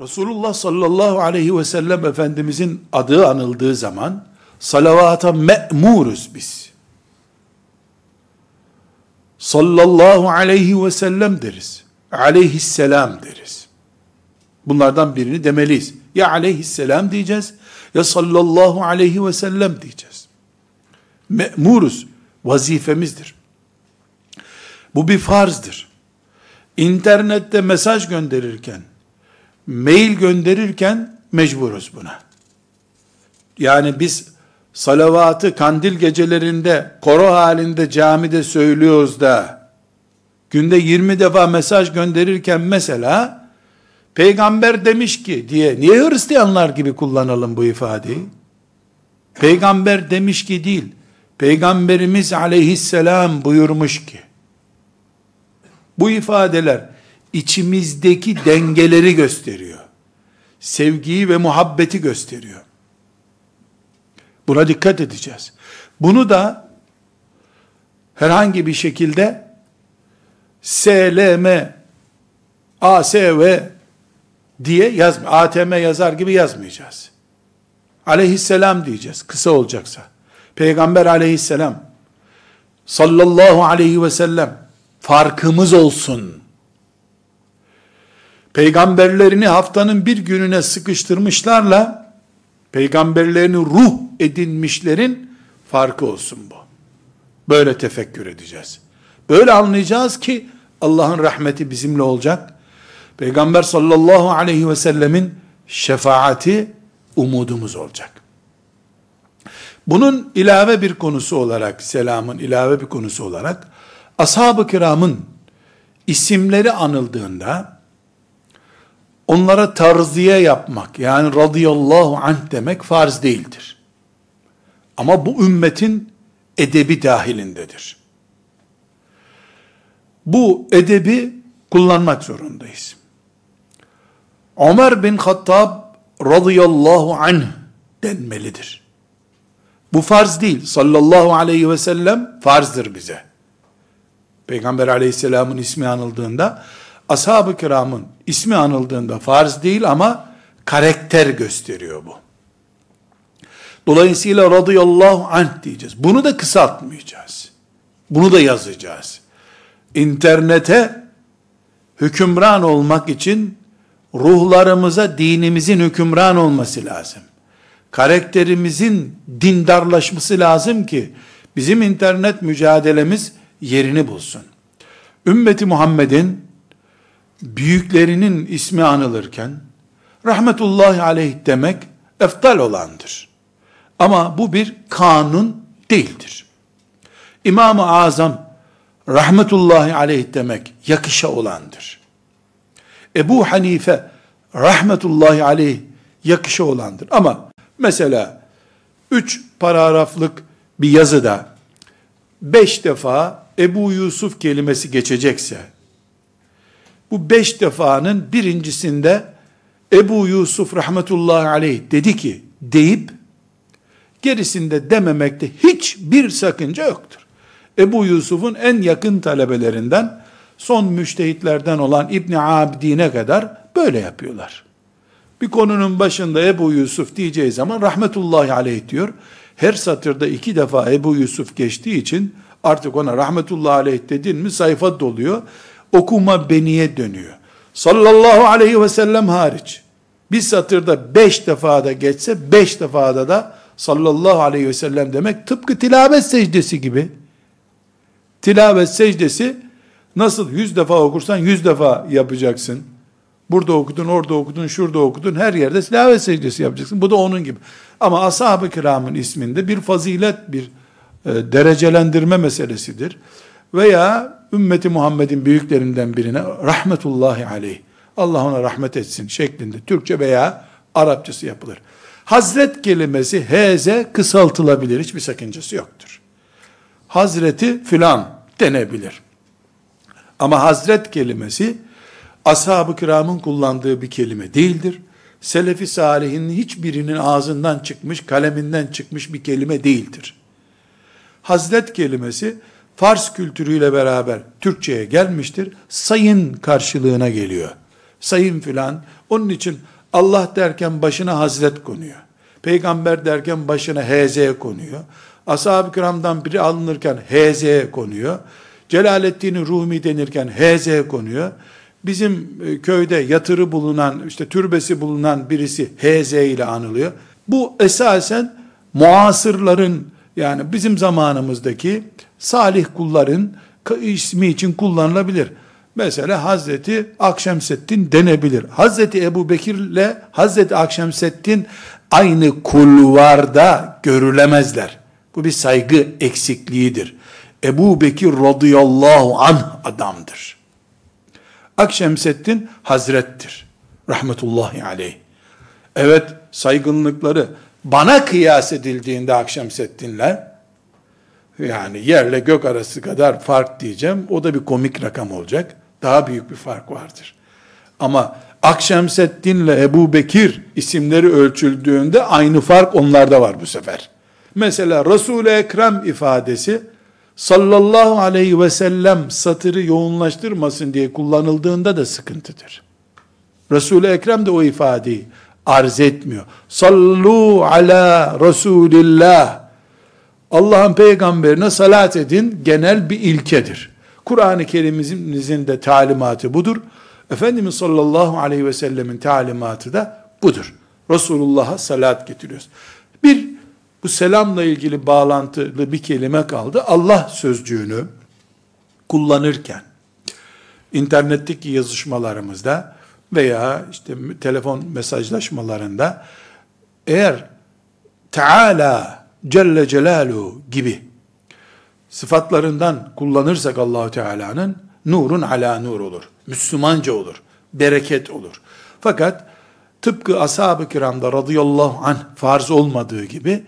Resulullah sallallahu aleyhi ve sellem Efendimizin adı anıldığı zaman salavata me'muruz biz. Sallallahu aleyhi ve sellem deriz. Aleyhisselam deriz. Bunlardan birini demeliyiz. Ya aleyhisselam diyeceğiz ya sallallahu aleyhi ve sellem diyeceğiz. Me'muruz. Vazifemizdir. Bu bir farzdır. İnternette mesaj gönderirken, mail gönderirken mecburuz buna. Yani biz salavatı kandil gecelerinde koro halinde camide söylüyoruz da günde 20 defa mesaj gönderirken mesela peygamber demiş ki diye niye Hristiyanlar gibi kullanalım bu ifadeyi? Peygamber demiş ki değil. Peygamberimiz aleyhisselam buyurmuş ki. Bu ifadeler içimizdeki dengeleri gösteriyor. Sevgiyi ve muhabbeti gösteriyor. Buna dikkat edeceğiz. Bunu da herhangi bir şekilde SLM ASV diye yazma. ATM yazar gibi yazmayacağız. Aleyhisselam diyeceğiz kısa olacaksa. Peygamber aleyhisselam sallallahu aleyhi ve sellem farkımız olsun. Peygamberlerini haftanın bir gününe sıkıştırmışlarla peygamberlerini ruh edinmişlerin farkı olsun bu. Böyle tefekkür edeceğiz. Böyle anlayacağız ki Allah'ın rahmeti bizimle olacak. Peygamber sallallahu aleyhi ve sellemin şefaati umudumuz olacak. Bunun ilave bir konusu olarak, selamın ilave bir konusu olarak, ashab-ı kiramın isimleri anıldığında, onlara tarziye yapmak, yani radıyallahu anh demek farz değildir. Ama bu ümmetin edebi dahilindedir. Bu edebi kullanmak zorundayız. Ömer bin Hattab radıyallahu anh denmelidir. Bu farz değil. Sallallahu aleyhi ve sellem farzdır bize. Peygamber aleyhisselamın ismi anıldığında, ashab-ı kiramın ismi anıldığında farz değil ama karakter gösteriyor bu. Dolayısıyla radıyallahu anh diyeceğiz. Bunu da kısaltmayacağız. Bunu da yazacağız. İnternete hükümran olmak için ruhlarımıza dinimizin hükümran olması lazım. Karakterimizin dindarlaşması lazım ki bizim internet mücadelemiz yerini bulsun. Ümmeti Muhammed'in büyüklerinin ismi anılırken rahmetullahi aleyh demek eftal olandır. Ama bu bir kanun değildir. İmam-ı Azam rahmetullahi aleyh demek yakışa olandır. Ebu Hanife rahmetullahi aleyh yakışa olandır. Ama mesela üç paragraflık bir yazıda beş defa Ebu Yusuf kelimesi geçecekse, bu beş defanın birincisinde Ebu Yusuf rahmetullahi aleyh dedi ki, deyip, gerisinde dememekte hiçbir sakınca yoktur. Ebu Yusuf'un en yakın talebelerinden, son müştehitlerden olan İbni Abidine kadar böyle yapıyorlar. Bir konunun başında Ebu Yusuf diyeceği zaman rahmetullahi aleyh diyor. Her satırda iki defa Ebu Yusuf geçtiği için artık ona rahmetullahi aleyh dedin mi sayfa doluyor. Okuma beniye dönüyor. Sallallahu aleyhi ve sellem hariç. Bir satırda beş defada geçse beş defada da sallallahu aleyhi ve sellem demek tıpkı tilavet secdesi gibi. Tilavet secdesi nasıl yüz defa okursan yüz defa yapacaksın. Burada okudun, orada okudun, şurada okudun, her yerde tilavet secdesi yapacaksın. Bu da onun gibi. Ama ashab-ı kiramın isminde bir fazilet, bir e, derecelendirme meselesidir. Veya ümmeti Muhammed'in büyüklerinden birine rahmetullahi aleyh, Allah ona rahmet etsin şeklinde Türkçe veya Arapçası yapılır. Hazret kelimesi heze kısaltılabilir. Hiçbir sakıncası yoktur. Hazreti filan denebilir. Ama hazret kelimesi ashab-ı kiramın kullandığı bir kelime değildir. Selefi salihin hiçbirinin ağzından çıkmış, kaleminden çıkmış bir kelime değildir. Hazret kelimesi Fars kültürüyle beraber Türkçe'ye gelmiştir. Sayın karşılığına geliyor. Sayın filan. Onun için Allah derken başına Hazret konuyor. Peygamber derken başına HZ konuyor. Ashab-ı kiramdan biri alınırken HZ konuyor. Celaleddin Rumi denirken HZ konuyor. Bizim e, köyde yatırı bulunan, işte türbesi bulunan birisi HZ ile anılıyor. Bu esasen muasırların yani bizim zamanımızdaki salih kulların ismi için kullanılabilir. Mesela Hazreti Akşemseddin denebilir. Hazreti Ebu Bekir ile Hazreti Akşemseddin aynı kulvarda görülemezler. Bu bir saygı eksikliğidir. Ebu Bekir radıyallahu anh adamdır. Akşemseddin hazrettir. Rahmetullahi aleyh. Evet saygınlıkları bana kıyas edildiğinde Akşemseddinler yani yerle gök arası kadar fark diyeceğim. O da bir komik rakam olacak. Daha büyük bir fark vardır. Ama Akşemseddin ile Ebu Bekir isimleri ölçüldüğünde aynı fark onlarda var bu sefer. Mesela Resul-i Ekrem ifadesi sallallahu aleyhi ve sellem satırı yoğunlaştırmasın diye kullanıldığında da sıkıntıdır. Resul-i Ekrem de o ifadeyi arz etmiyor. Sallu ala Resulillah. Allah'ın peygamberine salat edin genel bir ilkedir. Kur'an-ı Kerim'imizin de talimatı budur. Efendimiz sallallahu aleyhi ve sellemin talimatı da budur. Resulullah'a salat getiriyoruz. Bir, bu selamla ilgili bağlantılı bir kelime kaldı. Allah sözcüğünü kullanırken, internetteki yazışmalarımızda veya işte telefon mesajlaşmalarında eğer Teala Celle Celaluhu gibi sıfatlarından kullanırsak Allahu Teala'nın nurun ala nur olur. Müslümanca olur. Bereket olur. Fakat tıpkı ashab-ı kiramda radıyallahu anh farz olmadığı gibi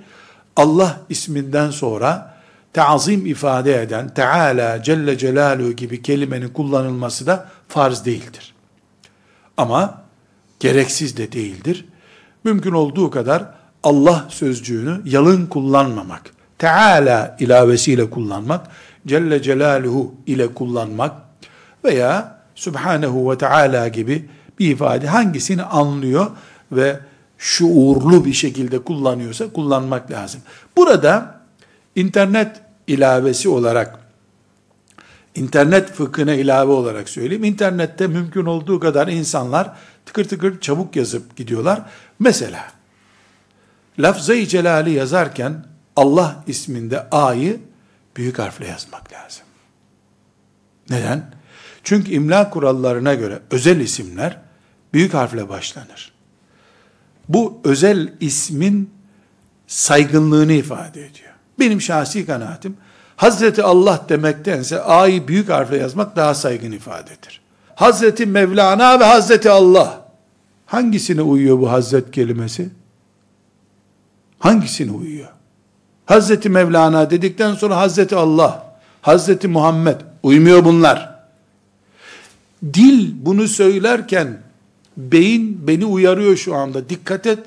Allah isminden sonra teazim ifade eden Teala Celle Celaluhu gibi kelimenin kullanılması da farz değildir. Ama gereksiz de değildir. Mümkün olduğu kadar Allah sözcüğünü yalın kullanmamak, Teala ilavesiyle kullanmak, Celle Celaluhu ile kullanmak veya Subhanehu ve Teala gibi bir ifade hangisini anlıyor ve şuurlu bir şekilde kullanıyorsa kullanmak lazım. Burada internet ilavesi olarak internet fıkhına ilave olarak söyleyeyim. İnternette mümkün olduğu kadar insanlar tıkır tıkır çabuk yazıp gidiyorlar. Mesela lafzayı celali yazarken Allah isminde A'yı büyük harfle yazmak lazım. Neden? Çünkü imla kurallarına göre özel isimler büyük harfle başlanır. Bu özel ismin saygınlığını ifade ediyor. Benim şahsi kanaatim Hazreti Allah demektense A'yı büyük harfle yazmak daha saygın ifadedir. Hazreti Mevlana ve Hazreti Allah. Hangisine uyuyor bu Hazret kelimesi? Hangisine uyuyor? Hazreti Mevlana dedikten sonra Hazreti Allah, Hazreti Muhammed uymuyor bunlar. Dil bunu söylerken beyin beni uyarıyor şu anda. Dikkat et.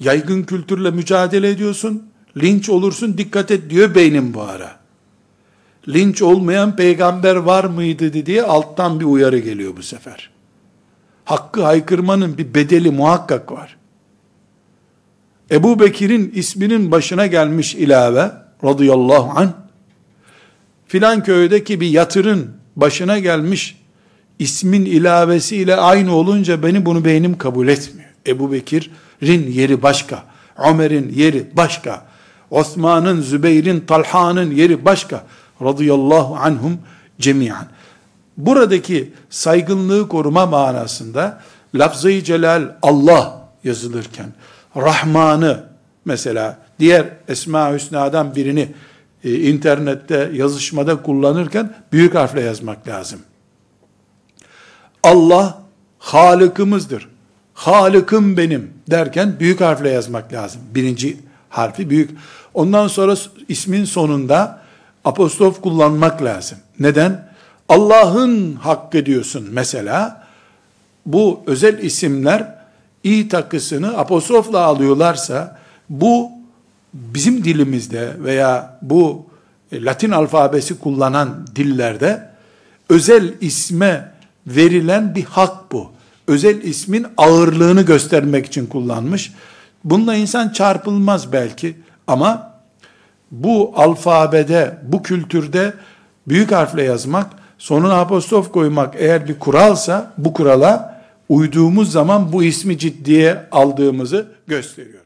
Yaygın kültürle mücadele ediyorsun. Linç olursun dikkat et diyor beynim bu ara linç olmayan peygamber var mıydı diye alttan bir uyarı geliyor bu sefer. Hakkı haykırmanın bir bedeli muhakkak var. Ebu Bekir'in isminin başına gelmiş ilave radıyallahu anh filan köydeki bir yatırın başına gelmiş ismin ilavesiyle aynı olunca beni bunu beynim kabul etmiyor. Ebu Bekir'in yeri başka. Ömer'in yeri başka. Osman'ın, Zübeyir'in, Talha'nın yeri başka radıyallahu anhum cemiyan. Buradaki saygınlığı koruma manasında lafzayı celal Allah yazılırken Rahman'ı mesela diğer Esma Hüsna'dan birini e, internette yazışmada kullanırken büyük harfle yazmak lazım. Allah Halık'ımızdır. Halık'ım benim derken büyük harfle yazmak lazım. Birinci harfi büyük. Ondan sonra ismin sonunda apostrof kullanmak lazım. Neden? Allah'ın hakkı diyorsun mesela. Bu özel isimler i takısını apostrofla alıyorlarsa bu bizim dilimizde veya bu Latin alfabesi kullanan dillerde özel isme verilen bir hak bu. özel ismin ağırlığını göstermek için kullanmış. Bununla insan çarpılmaz belki ama bu alfabede, bu kültürde büyük harfle yazmak, sonuna apostrof koymak eğer bir kuralsa bu kurala uyduğumuz zaman bu ismi ciddiye aldığımızı gösteriyor.